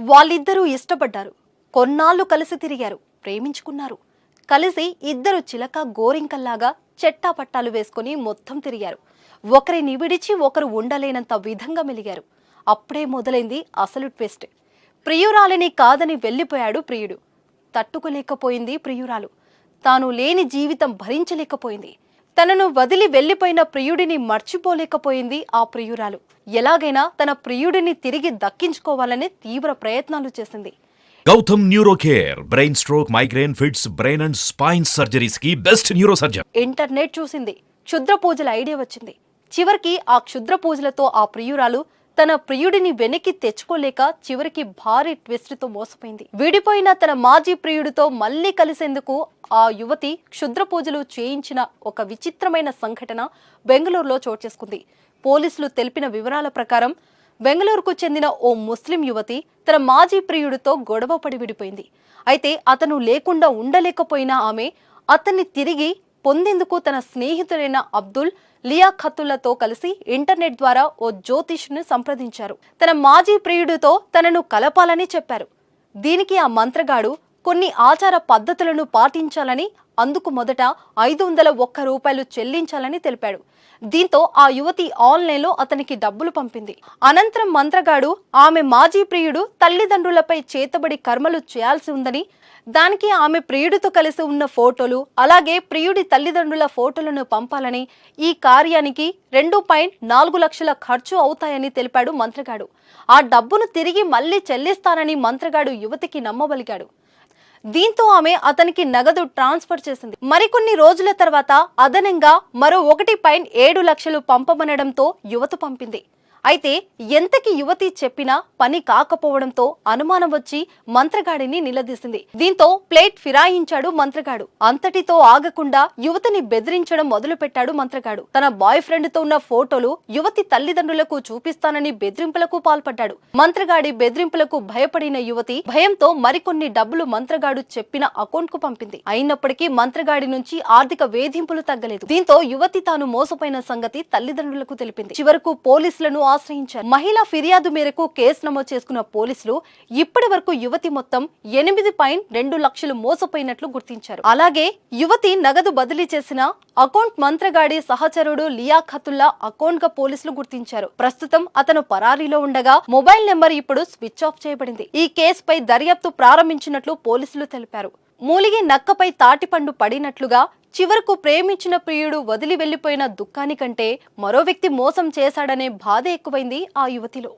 వాళ్ళిద్దరూ ఇష్టపడ్డారు. కొన్నాళ్ళు కలిసి తిరిగారు. ప్రేమించుకున్నారు. కలిసి ఇద్దరు చిలక గోరింకల్లాగా చెట్టా పట్టాలు వేసుకుని మొత్తం తిరిగారు. ఒకరిని విడిచి ఒకరు ఉండలేనంత విధంగా మెలిగారు. అప్పుడే మొదలైంది అసలు ట్విస్ట్. ప్రియురాలిని కాదని వెళ్ళిపోయాడు ప్రియుడు. తట్టుకోలేకపోయింది ప్రియురాలు. తాను లేని జీవితం భరించలేకపోయింది. తనను వదిలి వెళ్ళిపోయిన ప్రియుడిని మర్చిపోలేకపోయింది ఆ ప్రియురాలు. ఎలాగైనా తన ప్రియుడిని తిరిగి దక్కించుకోవాలని తీవ్ర ప్రయత్నాలు చేసింది. Gautam neuro care brain stroke migraine fits brain and spine సర్జరీస్కి best neuro surgeon internet చూసింది. క్షుద్ర పూజల ఐడియా వచ్చింది. చివరికి ఆ క్షుద్ర పూజలతో ఆ ప్రియురాలు తన ప్రియుడిని వెనక్కి తెచ్చుకోలేక చివరికి భారీ ట్విస్ట్తో మోసపోయింది. విడిపోయిన తన మాజీ ప్రియుడితో మళ్ళీ కలిసేందుకు ఆ యువతి క్షుద్ర పూజలు చేయించిన ఒక విచిత్రమైన సంఘటన బెంగళూరులో చోటు చేసుకుంది. పోలీసులు తెలిపిన వివరాల ప్రకారం బెంగళూరుకు చెందిన ఓ ముస్లిం యువతి తన మాజీ ప్రియుడితో గొడవ పడి విడిపోయింది. అయితే అతను లేకుండా ఉండలేకపోయిన ఆమె అతన్ని తిరిగి పొందేందుకు తన స్నేహితుడైన అబ్దుల్ లియా లియాఖతులతో కలిసి ఇంటర్నెట్ ద్వారా ఓ జ్యోతిష్ను సంప్రదించారు. తన మాజీ ప్రియుడితో తనను కలపాలని చెప్పారు. దీనికి ఆ మంత్రగాడు కొన్ని ఆచార పద్ధతులను పాటించాలని అందుకు మొదట ఐదు వందల ఒక్క రూపాయలు చెల్లించాలని తెలిపాడు. దీంతో ఆ యువతి ఆన్లైన్లో అతనికి డబ్బులు పంపింది. అనంతరం మంత్రగాడు ఆమె మాజీ ప్రియుడు తల్లిదండ్రులపై చేతబడి కర్మలు చేయాల్సి ఉందని దానికి ఆమె ప్రియుడితో కలిసి ఉన్న ఫోటోలు అలాగే ప్రియుడి తల్లిదండ్రుల ఫోటోలను పంపాలని ఈ కార్యానికి రెండు పాయింట్ నాలుగు లక్షల ఖర్చు అవుతాయని తెలిపాడు మంత్రగాడు. ఆ డబ్బును తిరిగి మళ్ళీ చెల్లిస్తానని మంత్రగాడు యువతికి నమ్మబలిగాడు. దీంతో ఆమె అతనికి నగదు ట్రాన్స్ఫర్ చేసింది. మరికొన్ని రోజుల తర్వాత అదనంగా మరో ఒకటి పాయింట్ ఏడు లక్షలు పంపమనడంతో యువత పంపింది. అయితే ఎంతకి యువతి చెప్పినా పని కాకపోవడంతో అనుమానం వచ్చి మంత్రగాడిని నిలదీసింది. దీంతో ప్లేట్ ఫిరాయించాడు మంత్రగాడు. అంతటితో ఆగకుండా యువతిని బెదిరించడం మొదలుపెట్టాడు మంత్రగాడు. తన బాయ్ ఫ్రెండ్తో ఉన్న ఫోటోలు యువతి తల్లిదండ్రులకు చూపిస్తానని బెదిరింపులకు పాల్పడ్డాడు. మంత్రగాడి బెదిరింపులకు భయపడిన యువతి భయంతో మరికొన్ని డబ్బులు మంత్రగాడు చెప్పిన అకౌంట్కు పంపింది. అయినప్పటికీ మంత్రగాడి నుంచి ఆర్థిక వేధింపులు తగ్గలేదు. దీంతో యువతి తాను మోసపోయిన సంగతి తల్లిదండ్రులకు తెలిపింది. చివరకు పోలీసులను ఆశ్రయించారు. మహిళ ఫిర్యాదు మేరకు కేసు నమోదు చేసుకున్న పోలీసులు ఇప్పటి వరకు యువతి మొత్తం ఎనిమిది పాయింట్ రెండు లక్షలు మోసపోయినట్లు గుర్తించారు. అలాగే యువతి నగదు బదిలీ చేసిన అకౌంట్ మంత్రగాడి సహచరుడు లియాఖతుల్లా అకౌంట్గా పోలీసులు గుర్తించారు. ప్రస్తుతం అతను పరారీలో ఉండగా మొబైల్ నెంబర్ ఇప్పుడు స్విచ్ ఆఫ్ చేయబడింది. ఈ కేసుపై దర్యాప్తు ప్రారంభించినట్లు పోలీసులు తెలిపారు. మూలిగి నక్కపై తాటిపండు పడినట్లుగా చివరకు ప్రేమించిన ప్రియుడు వదిలి వెళ్ళిపోయిన దుఃఖానికంటే మరో వ్యక్తి మోసం చేశాడనే బాధ ఎక్కువైంది ఆ యువతిలో.